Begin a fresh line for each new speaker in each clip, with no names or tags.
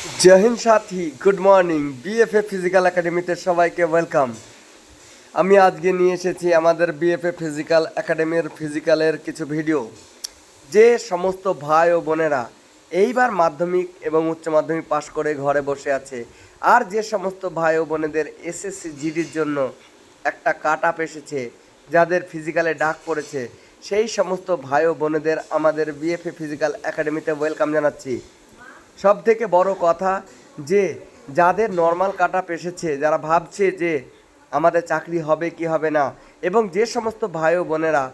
জয় হিন্দ সাথী good morning BFA physical একাডেমিতে সবাইকে welcome আমি আজকে নিয়ে এসেছি আমাদের বিএফএ ফিজিক্যাল একাডেমির ফিজিক্যালের কিছু ভিডিও যে সমস্ত ভাই ও বোনেরা এইবার মাধ্যমিক এবং উচ্চ মাধ্যমিক পাশ করে ঘরে বসে আছে, আর যে সমস্ত ভাই ও বোনেদের এসএসসি জিডির জন্য একটা কাট আপ এসেছে, যাদের ফিজিক্যালে ডাক পড়েছে, সেই সমস্ত ভাই ও বোনেদের আমাদের বিএফএ ফিজিক্যাল একাডেমিতে ওয়েলকাম জানাচ্ছি। সব থেকে বড় কথা যে, যাদের নর্মাল কাট এসেছে যারা ভাবছে যে, আমাদের চাকরি হবে কি হবে না, এবং যে সমস্ত ভাই ও বোনেরা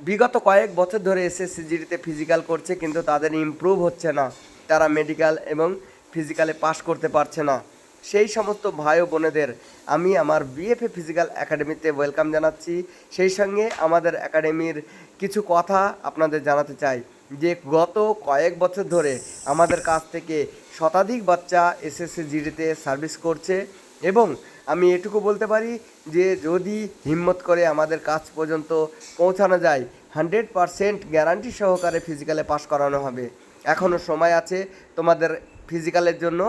বিগত কয়েক বছর ধরে এসএসসি জিডিতে ফিজিক্যাল করছে, কিন্তু তাদের ইমপ্রুভ হচ্ছে না। তারা মেডিকেল এবং ফিজিক্যালে পাশ করতে পারছে না। সেই সমস্ত ভাই ও বোনেদের আমি আমার বিএফএ ফিজিক্যাল একাডেমিতে ওয়েলকাম জানাচ্ছি। সেই সঙ্গে আমাদের একাডেমির কিছু কথা আপনাদের জানাতে চাই। যে গত কয়েক বছর ধরে আমাদের কাছ থেকে শতাধিক বাচ্চা এসএসসি জিডিতে সার্ভিস করছে এবং আমি এটুকু বলতে পারি যে যদি হিম্মত করে আমাদের কাজ পর্যন্ত পৌঁছানো যায় হান্ড্রেড পারসেন্ট গ্যারান্টি সহকারে ফিজিক্যালে পাশ করানো হবে। এখনও সময় আছে, তোমাদের ফিজিক্যালের জন্য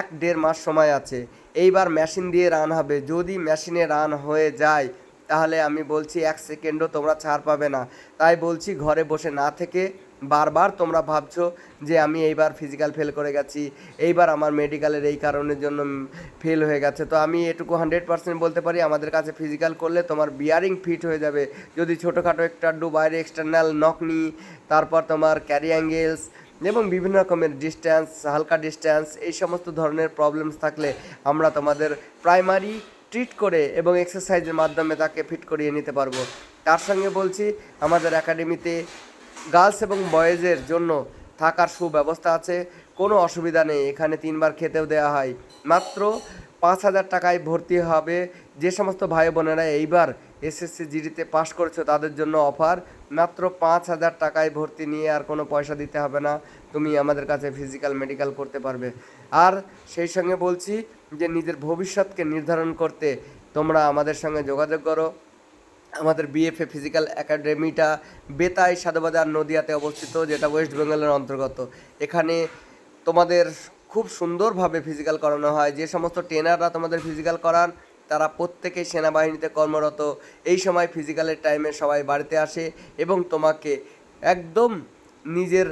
এক দেড় মাস সময় আছে। এইবার মেশিন দিয়ে রান হবে। যদি মেশিনে রান হয়ে যায়, তাহলে আমি বলছি এক সেকেন্ডও তোমরা ছাড় পাবে না। তাই বলছি ঘরে বসে না থেকে বারবার তোমরা ভাবছ যে আমি এইবার ফিজিক্যাল ফেল করে গেছি, এইবার আমার মেডিকেলের এই কারণের জন্য ফেল হয়ে গেছে। তো আমি এটুকু হান্ড্রেড পার্সেন্ট বলতে পারি, আমাদের কাছে ফিজিক্যাল করলে তোমার বিয়ারিং ফিট হয়ে যাবে। যদি ছোটোখাটো একটু বাইরে এক্সটার্নাল নকনি তারপর তোমার ক্যারি অ্যাঙ্গেলস এবং বিভিন্ন রকমের ডিস্ট্যান্স হালকা ডিস্ট্যান্স এই সমস্ত ধরনের প্রবলেমস থাকলে আমরা তোমাদের প্রাইমারি ট্রিট করে এবং এক্সারসাইজের মাধ্যমে তাকে ফিট করিয়ে নিতে পারব। তার সঙ্গে বলছি, আমাদের একাডেমিতে গার্লস এবং বয়েজের জন্য থাকার সুব্যবস্থা আছে। কোনো অসুবিধা নেই, এখানে তিনবার খেতেও দেওয়া হয়। মাত্র পাঁচ হাজার টাকায় ভর্তি হবে। যে সমস্ত ভাই বোনেরা এইবার এসএসসি জিডিতে পাশ করেছ, তাদের জন্য অফার। মাত্র পাঁচ হাজার টাকায় ভর্তি নিয়ে আর কোনো পয়সা দিতে হবে না। তুমি আমাদের কাছে ফিজিক্যাল মেডিকেল করতে পারবে। আর সেই সঙ্গে বলছি যে, নিজের ভবিষ্যৎকে নির্ধারণ করতে তোমরা আমাদের সঙ্গে যোগাযোগ করো। আমাদের বিএফএ ফিজিক্যাল একাডেমিটা বেতাই সাধুবাজার নদিয়াতে অবস্থিত, যেটা ওয়েস্ট বেঙ্গলের অন্তর্গত। এখানে তোমাদের খুব সুন্দরভাবে ফিজিক্যাল করানো হয়। যে সমস্ত ট্রেনাররা তোমাদের ফিজিক্যাল করান, তারা প্রত্যেকেই সেনাবাহিনীতে কর্মরত। এই সময় ফিজিক্যালের টাইমে সবাই বাড়িতে আসে এবং তোমাকে একদম নিজের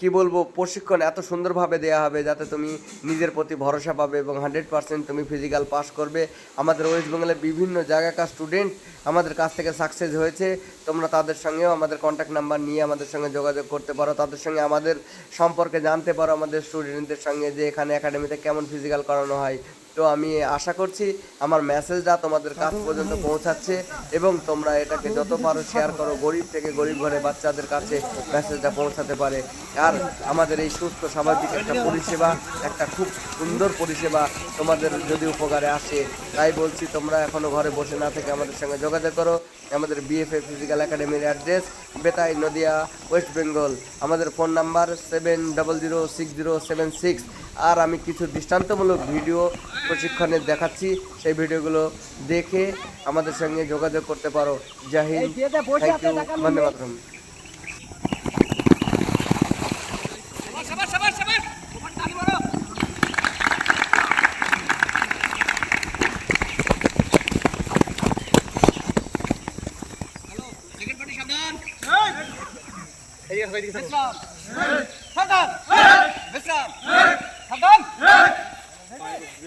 কি বলব, প্রশিক্ষণ এত সুন্দরভাবে দেওয়া হবে যাতে তুমি নিজের প্রতি ভরসা পাবে এবং হান্ড্রেড পার্সেন্ট তুমি ফিজিক্যাল পাস করবে। আমাদের ওয়েস্ট বেঙ্গলের বিভিন্ন জায়গাকার স্টুডেন্ট আমাদের কাছ থেকে সাকসেস হয়েছে। তোমরা তাদের সঙ্গেও আমাদের কন্ট্যাক্ট নাম্বার নিয়ে আমাদের সঙ্গে যোগাযোগ করতে পারো। তাদের সঙ্গে আমাদের সম্পর্কে জানতে পারো আমাদের স্টুডেন্টদের সঙ্গে যে এখানে একাডেমিতে কেমন ফিজিক্যাল করানো হয়। তো আমি আশা করছি আমার মেসেজটা তোমাদের কাছ পর্যন্ত পৌঁছাচ্ছে এবং তোমরা এটাকে যত পারো শেয়ার করো। গরিব থেকে গরিব ঘরে বাচ্চাদের কাছে মেসেজটা পৌঁছাতে পারে। আর আমাদের এই সুস্থ, স্বাভাবিক একটা পরিষেবা, একটা খুব সুন্দর পরিষেবা তোমাদের যদি উপকারে আসে, তাই বলছি তোমরা এখনও ঘরে বসে না থেকে আমাদের সঙ্গে যোগাযোগ করো। আমাদের বিএফএ ফিজিক্যাল একাডেমির address Betai, Nadia West Bengal আমাদের phone number seven double zero six zero seven six আর আমি কিছু দৃষ্টান্তমূলক ভিডিও প্রশিক্ষণে দেখাচ্ছি সেই ভিডিওগুলো দেখে আমাদের সঙ্গে যোগাযোগ করতে পারো জাহিদ থ্যাংক ইউ বন্দে মাতরম
সাবাস সাবাস সাবাস ওখানে তালি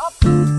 up.